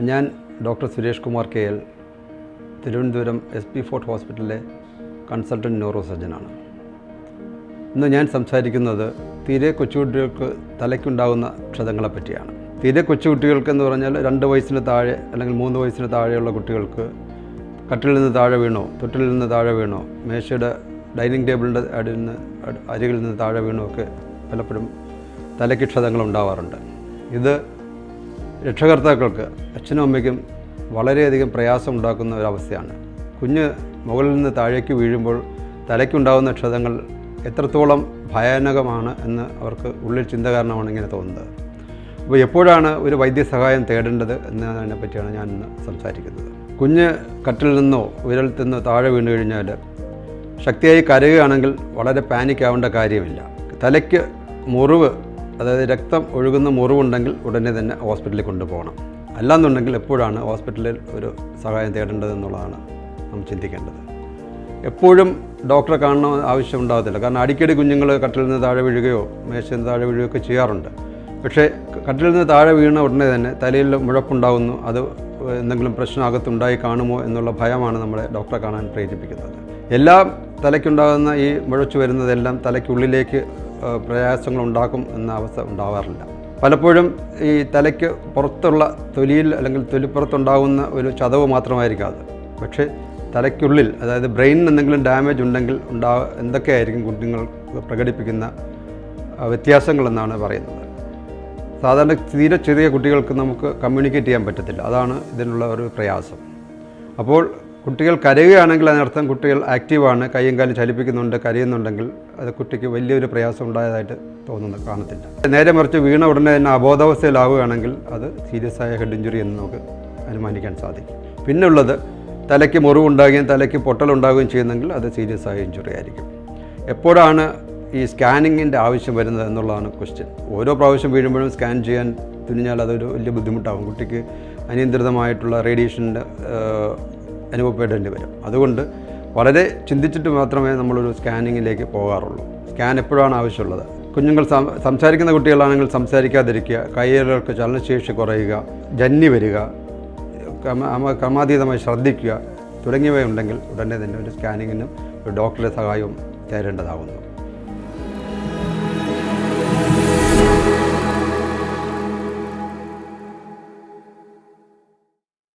ഞാൻ doctor Suresh Kumar K L Thiruvananthapuram S P fort ഹോസ്പിറ്റലിലെ consultant neuro സർജനാണ് ഇന്ന് ഞാൻ സംസാരിക്കുന്നത് തീരെ കൊച്ചുകുട്ടികൾക്ക് തലയ്ക്കുണ്ടാകുന്ന ക്ഷതങ്ങളെ പറ്റിയാണ്. തീരെ കൊച്ചുകുട്ടികൾക്ക് എന്ന് പറഞ്ഞാൽ രണ്ട് വയസ്സിന് താഴെ അല്ലെങ്കിൽ മൂന്ന് വയസ്സിന് താഴെയുള്ള കുട്ടികൾക്ക് കട്ടിൽ നിന്ന് താഴെ വീണോ തൊട്ടിൽ നിന്ന് താഴെ വീണോ മേശയുടെ ഡൈനിങ് ടേബിളിന്റെ അടിയിൽ നിന്ന് അരികിൽ നിന്ന് താഴെ വീണോ ഒക്കെ പലപ്പോഴും തലയ്ക്ക് ക്ഷതങ്ങൾ ഉണ്ടാവാറുണ്ട്. ഇത് രക്ഷകർത്താക്കൾക്ക് അച്ഛനും അമ്മയ്ക്കും വളരെയധികം പ്രയാസം ഉണ്ടാക്കുന്ന ഒരവസ്ഥയാണ്. കുഞ്ഞ് മുകളിൽ നിന്ന് താഴേക്ക് വീഴുമ്പോൾ തലയ്ക്കുണ്ടാകുന്ന ക്ഷതങ്ങൾ എത്രത്തോളം ഭയാനകമാണ് എന്ന് അവർക്ക് ഉള്ളിൽ ചിന്ത കാരണമാണ് ഇങ്ങനെ തോന്നുന്നത്. അപ്പോൾ എപ്പോഴാണ് ഒരു വൈദ്യസഹായം തേടേണ്ടത് എന്നതിനെ പറ്റിയാണ് ഞാൻ ഇന്ന് സംസാരിക്കുന്നത്. കുഞ്ഞ് കട്ടിൽ നിന്നോ ഉയരത്തിൽ നിന്നോ താഴെ വീണ് കഴിഞ്ഞാൽ ശക്തിയായി കരയുകയാണെങ്കിൽ വളരെ പാനിക് ആവേണ്ട കാര്യമില്ല. തലയ്ക്ക് മുറിവ് അതായത് രക്തം ഒഴുകുന്ന മുറിവുണ്ടെങ്കിൽ ഉടനെ തന്നെ ഹോസ്പിറ്റലിൽ കൊണ്ടുപോകണം. അല്ലാന്നുണ്ടെങ്കിൽ എപ്പോഴാണ് ഹോസ്പിറ്റലിൽ ഒരു സഹായം തേടേണ്ടതെന്നുള്ളതാണ് നാം ചിന്തിക്കേണ്ടത്. എപ്പോഴും ഡോക്ടറെ കാണണം ആവശ്യം ഉണ്ടാകത്തില്ല കാരണം അടിക്കടി കുഞ്ഞുങ്ങൾ കട്ടിൽ നിന്ന് താഴെ വീഴുകയോ മേശയിൽ നിന്ന് താഴെ വീഴുകയോ ഒക്കെ ചെയ്യാറുണ്ട്. പക്ഷേ കട്ടിൽ നിന്ന് താഴെ വീണ ഉടനെ തന്നെ തലയിൽ മുഴപ്പുണ്ടാകുന്നു അത് എന്തെങ്കിലും പ്രശ്നം അകത്തുണ്ടായി കാണുമോ എന്നുള്ള ഭയമാണ് നമ്മളെ ഡോക്ടറെ കാണാൻ പ്രേരിപ്പിക്കുന്നത്. എല്ലാം തലയ്ക്കുണ്ടാകുന്ന ഈ മുഴച്ചു വരുന്നതെല്ലാം തലയ്ക്കുള്ളിലേക്ക് പ്രയാസങ്ങൾ എന്ന അവസ്ഥ ഉണ്ടാവാറില്ല. പലപ്പോഴും ഈ തലയ്ക്ക് പുറത്തുള്ള തൊലിയിൽ അല്ലെങ്കിൽ തൊലിപ്പുറത്തുണ്ടാകുന്ന ഒരു ചതവ് മാത്രമായിരിക്കും അത്. പക്ഷേ തലയ്ക്കുള്ളിൽ അതായത് ബ്രെയിനിന് എന്തെങ്കിലും ഡാമേജ് ഉണ്ടെങ്കിൽ ഉണ്ടാ എന്തൊക്കെയായിരിക്കും കുഞ്ഞുങ്ങൾ പ്രകടിപ്പിക്കുന്ന വ്യത്യാസങ്ങളെന്നാണ് പറയുന്നത്. സാധാരണ തീരെ ചെറിയ കുട്ടികൾക്ക് നമുക്ക് കമ്മ്യൂണിക്കേറ്റ് ചെയ്യാൻ പറ്റത്തില്ല. അതാണ് ഇതിനുള്ള ഒരു പ്രയാസം. അപ്പോൾ കുട്ടികൾ കരയുകയാണെങ്കിൽ അതിനർത്ഥം കുട്ടികൾ ആക്റ്റീവാണ് കൈയും കാലും ചലിപ്പിക്കുന്നുണ്ട് കരയുന്നുണ്ടെങ്കിൽ അത് കുട്ടിക്ക് വലിയൊരു പ്രയാസം ഉണ്ടായതായിട്ട് തോന്നുന്നു കാണത്തില്ല. നേരെ മറിച്ച് വീണ ഉടനെ തന്നെ അബോധാവസ്ഥയിലാവുകയാണെങ്കിൽ അത് സീരിയസ് ആയ ഹെഡ് ഇഞ്ചുറി എന്ന് നമുക്ക് അനുമാനിക്കാൻ സാധിക്കും. പിന്നെ ഉള്ളത് തലയ്ക്ക് മുറിവുണ്ടാകുകയും തലയ്ക്ക് പൊട്ടലുണ്ടാകുകയും ചെയ്യുന്നെങ്കിൽ അത് സീരിയസ് ആയ ഇഞ്ചുറി ആയിരിക്കും. എപ്പോഴാണ് ഈ സ്കാനിങ്ങിന്റെ ആവശ്യം വരുന്നത് എന്നുള്ളതാണ് ക്വസ്റ്റ്യൻ ഓരോ പ്രാവശ്യം വീഴുമ്പോഴും സ്കാൻ ചെയ്യാൻ തുനിഞ്ഞാൽ അതൊരു വലിയ ബുദ്ധിമുട്ടാകും കുട്ടിക്ക് അനിയന്ത്രിതമായിട്ടുള്ള റേഡിയേഷന്റെ അനുഭവപ്പെടേണ്ടി വരും. അതുകൊണ്ട് വളരെ ചിന്തിച്ചിട്ട് മാത്രമേ നമ്മളൊരു സ്കാനിങ്ങിലേക്ക് പോകാറുള്ളൂ. സ്കാൻ എപ്പോഴാണ് ആവശ്യമുള്ളത്? കുഞ്ഞുങ്ങൾ സംസാരിക്കുന്ന കുട്ടികളാണെങ്കിൽ സംസാരിക്കാതിരിക്കുക കൈകൾക്ക് ചലനശേഷി കുറയുക ജന്നി വരിക ക്രമാതീതമായി ശ്രദ്ധിക്കുക തുടങ്ങിയവയുണ്ടെങ്കിൽ ഉടനെ തന്നെ ഒരു സ്കാനിങ്ങിനും ഒരു ഡോക്ടറുടെ സഹായവും തേടേണ്ടതാകുന്നു.